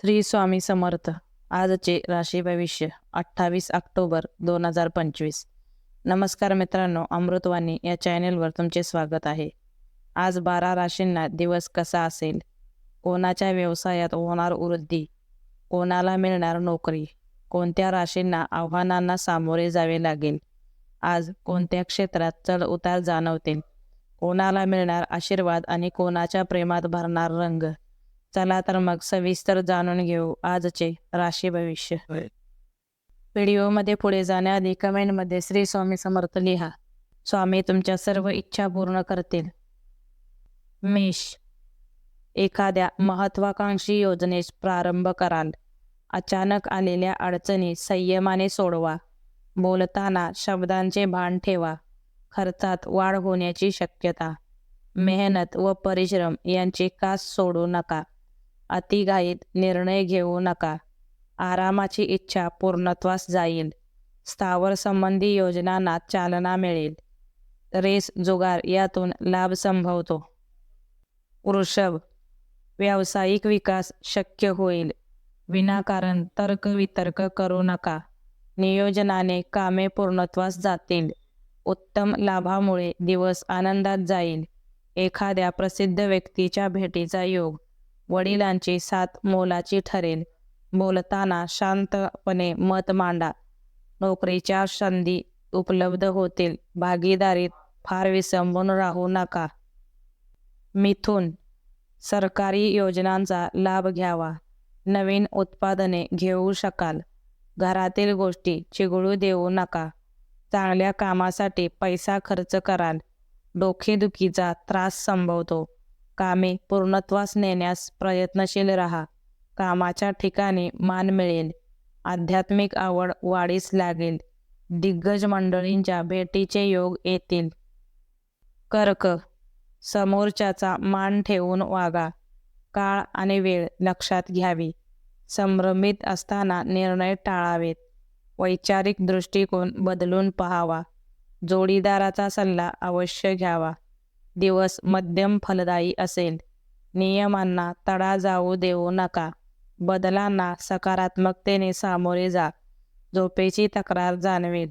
श्री स्वामी समर्थ. आजचे राशी भविष्य अठ्ठावीस ऑक्टोबर दोन हजार पंचवीस. नमस्कार मित्रांनो अमृतवाणी या चॅनेलवर तुमचे स्वागत आहे. आज बारा राशींना दिवस कसा असेल? कोणाच्या व्यवसायात होणार वृद्धी? कोणाला मिळणार नोकरी? कोणत्या राशींना आव्हानांना सामोरे जावे लागेल? आज कोणत्या क्षेत्रात चढ उतार जाणवतील? कोणाला मिळणार आशीर्वाद आणि कोणाच्या प्रेमात भरणार रंग? चला तर मग सविस्तर जाणून घेऊ आजचे राशी भविष्य. व्हिडिओमध्ये पुढे जाण्याआधी कमेंटमध्ये श्री स्वामी समर्थ लिहा. स्वामी तुमच्या सर्व इच्छा पूर्ण करतील. मेष. एखाद्या महत्वाकांक्षी योजनेस प्रारंभ कराल. अचानक आलेल्या अडचणी संयमाने सोडवा. बोलताना शब्दांचे भान ठेवा. खर्चात वाढ होण्याची शक्यता. मेहनत व परिश्रम यांची कास सोडू नका. अतिघाईत निर्णय घेऊ नका. आरामाची इच्छा पूर्णत्वास जाईल. स्थावर संबंधी योजनांना चालना मिळेल. रेस जुगार यातून लाभ संभवतो. वृषभ व्यावसायिक विकास शक्य होईल. विनाकारण तर्कवितर्क करू नका. नियोजनाने कामे पूर्णत्वास जातील. उत्तम लाभामुळे दिवस आनंदात जाईल. एखाद्या प्रसिद्ध व्यक्तीच्या भेटीचा योग. वडिलांची साथ मोलाची ठरेल. बोलताना शांतपणे मत मांडा. नोकरीच्या संधी उपलब्ध होतील. भागीदारीत फार विसंबून राहू नका. मिथून सरकारी योजनांचा लाभ घ्यावा. नवीन उत्पादने घेऊ शकाल. घरातील गोष्टी चिघळू देऊ नका. चांगल्या कामासाठी पैसा खर्च कराल. डोकेदुखीचा त्रास संभवतो. कामे पूर्णत्वास नेण्यास प्रयत्नशील राहा. कामाच्या ठिकाणी मान मिळेल. आध्यात्मिक आवड वाढीस लागेल. दिग्गज मंडळींच्या भेटीचे योग येतील. कर्क. समोरच्याचा मान ठेवून वागा. काळ आणि वेळ लक्षात घ्यावी. संभ्रमित असताना निर्णय टाळावेत. वैचारिक दृष्टिकोन बदलून पहावा. जोडीदाराचा सल्ला अवश्य घ्यावा. दिवस मध्यम फलदायी असेल. नियमांना तडा जाऊ देऊ नका. बदलांना सकारात्मकतेने सामोरे जा. झोपेची तक्रार जाणवेल.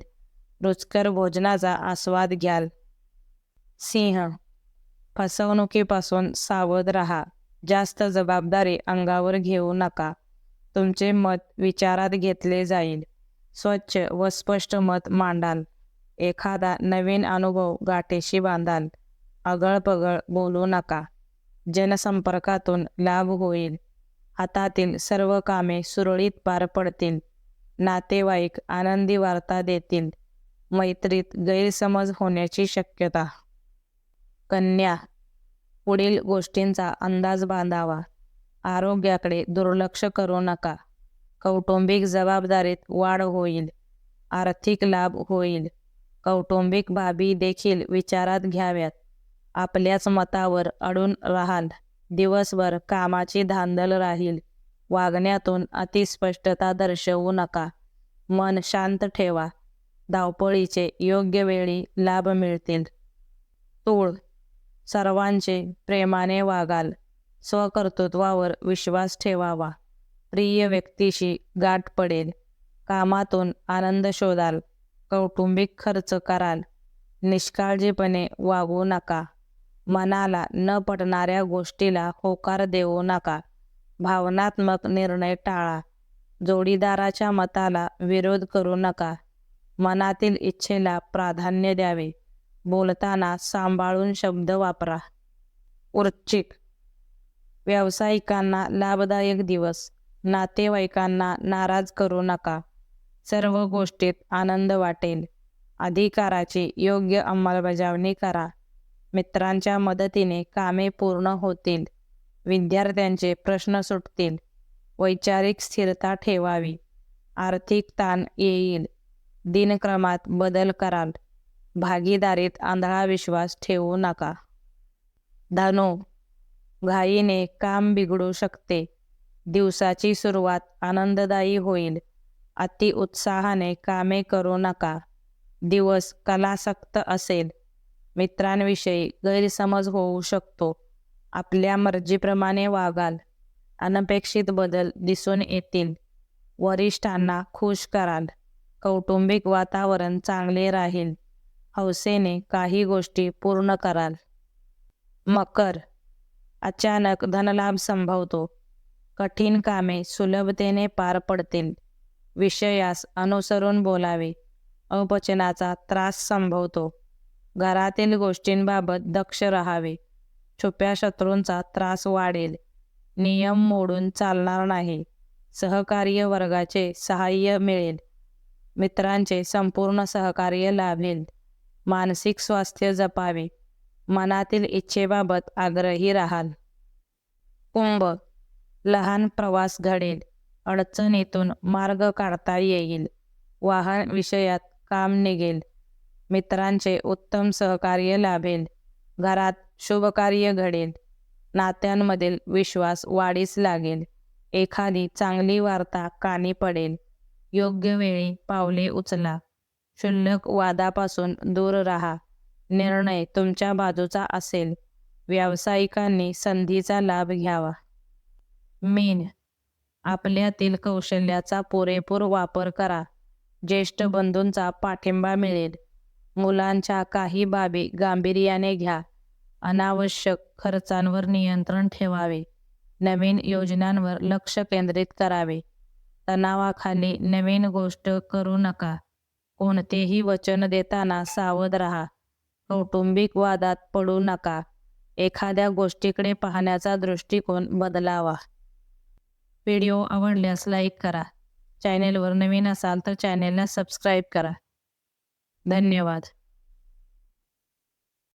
रुचकर भोजनाचा आस्वाद घ्याल. सिंह फसवणुकीपासून सावध राहा. जास्त जबाबदारी अंगावर घेऊ नका. तुमचे मत विचारात घेतले जाईल. स्वच्छ व स्पष्ट मत मांडाल. एखादा नवीन अनुभव गाठीशी बांधाल. आगळपगळ बोलू नका. जनसंपर्कातून लाभ होईल. हातातील सर्व कामे सुरळीत पार पडतील. नातेवाईक आनंदी वार्ता देतील. मैत्रीत गैरसमज होण्याची शक्यता. कन्या पुढील गोष्टींचा अंदाज बांधावा. आरोग्याकडे दुर्लक्ष करू नका. कौटुंबिक जबाबदारीत वाढ होईल. आर्थिक लाभ होईल. कौटुंबिक बाबी देखील विचारात घ्याव्यात. आपल्याच मतावर अडून राहाल. दिवसभर कामाची धांदल राहील. वागण्यातून अतिस्पष्टता दर्शवू नका. मन शांत ठेवा. धावपळीचे योग्य वेळी लाभ मिळतील. तूळ. सर्वांचे प्रेमाने वागाल. स्वकर्तृत्वावर विश्वास ठेवावा. प्रिय व्यक्तीशी गाठ पडेल. कामातून आनंद शोधाल. कौटुंबिक खर्च कराल. निष्काळजीपणे वागू नका. मनाला न पटणाऱ्या गोष्टीला होकार देऊ नका. भावनात्मक निर्णय टाळा. जोडीदाराच्या मताला विरोध करू नका. मनातील इच्छेला प्राधान्य द्यावे. बोलताना सांभाळून शब्द वापरा. वृश्चिक व्यावसायिकांना लाभदायक दिवस. नातेवाईकांना नाराज करू नका. सर्व गोष्टीत आनंद वाटेल. अधिकाराची योग्य अंमलबजावणी करा. मित्रांच्या मदतीने कामे पूर्ण होतील. विद्यार्थ्यांचे प्रश्न सुटतील. वैचारिक स्थिरता ठेवावी. आर्थिक ताण येईल. दिनक्रमात बदल कराल. भागीदारीत आंधळा विश्वास ठेवू नका. धनो घाईने काम बिघडू शकते. दिवसाची सुरुवात आनंददायी होईल. अति उत्साहाने कामे करू नका. दिवस कलासक्त असेल. मित्रांविषयी गैरसमज होऊ शकतो. आपल्या मर्जीप्रमाणे वागाल. अनपेक्षित बदल दिसून येतील. वरिष्ठांना खुश कराल. कौटुंबिक वातावरण चांगले राहील. हौसेने काही गोष्टी पूर्ण कराल. मकर. अचानक धनलाभ संभवतो. कठीण कामे सुलभतेने पार पडतील. विषयास अनुसरून बोलावे. अपचनाचा त्रास संभवतो. घरातील गोष्टींबाबत दक्ष राहावे. छुप्या शत्रूंचा त्रास वाढेल. नियम मोडून चालणार नाही. सहकार्य वर्गाचे सहाय्य मिळेल. मित्रांचे संपूर्ण सहकार्य लाभेल. मानसिक स्वास्थ्य जपावे. मनातील इच्छेबाबत आग्रही राहाल. कुंभ. लहान प्रवास घडेल. अडचणीतून मार्ग काढता येईल. वाहन विषयात काम निघेल. मित्रांचे उत्तम सहकार्य लाभेल. घरात शुभकार्य घडेल. नात्यांमधील विश्वास वाढीस लागेल. एखादी चांगली वार्ता कानी पडेल. योग्य वेळी पावले उचला. क्षुल्लक वादापासून दूर राहा. निर्णय तुमच्या बाजूचा असेल. व्यावसायिकांनी संधीचा लाभ घ्यावा. मीन. आपल्यातील कौशल्याचा पुरेपूर वापर करा. ज्येष्ठ बंधूंचा पाठिंबा मिळेल. मुलांच्या काही बाबी गांभीर्याने घ्या. अनावश्यक खर्चांवर नियंत्रण ठेवावे. नवीन योजनांवर लक्ष केंद्रित करावे. तणावाखाली नवीन गोष्ट करू नका. कोणतेही वचन देताना सावध राहा. कौटुंबिक वादात पडू नका. एखाद्या गोष्टीकडे पाहण्याचा दृष्टिकोन बदलावा. व्हिडिओ आवडल्यास लाईक करा. चॅनेलवर नवीन असाल तर चॅनेलला सबस्क्राईब करा. धन्यवाद.